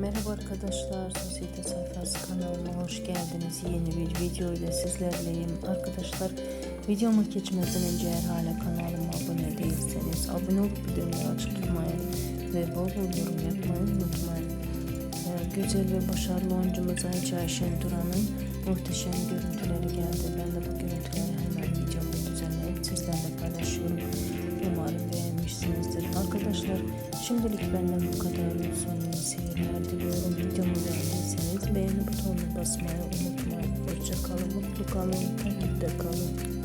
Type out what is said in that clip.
Merhaba arkadaşlar, Sosyete Sayfası kanalıma hoş geldiniz. Yeni bir video ile sizlerleyim. Arkadaşlar, videoma geçmeden önce eğer hala kanalıma abone değilseniz abone olup videomu açık ve bol bol yorum yapmayı unutmayın. Ee, güzel ve başarılı oyuncumuz Ayça Ayşen Duran'ın muhteşem görüntüleri geldi. Ben de bu görüntüleri hemen videomda düzenleyip sizlerle paylaşıyorum. Umarım beğenmişsinizdir. Arkadaşlar şimdilik benden bu kadar olsun. Beğeni butonuna basmayı unutmayın. Hoşça kalın, mutlu kalın, takipte kalın.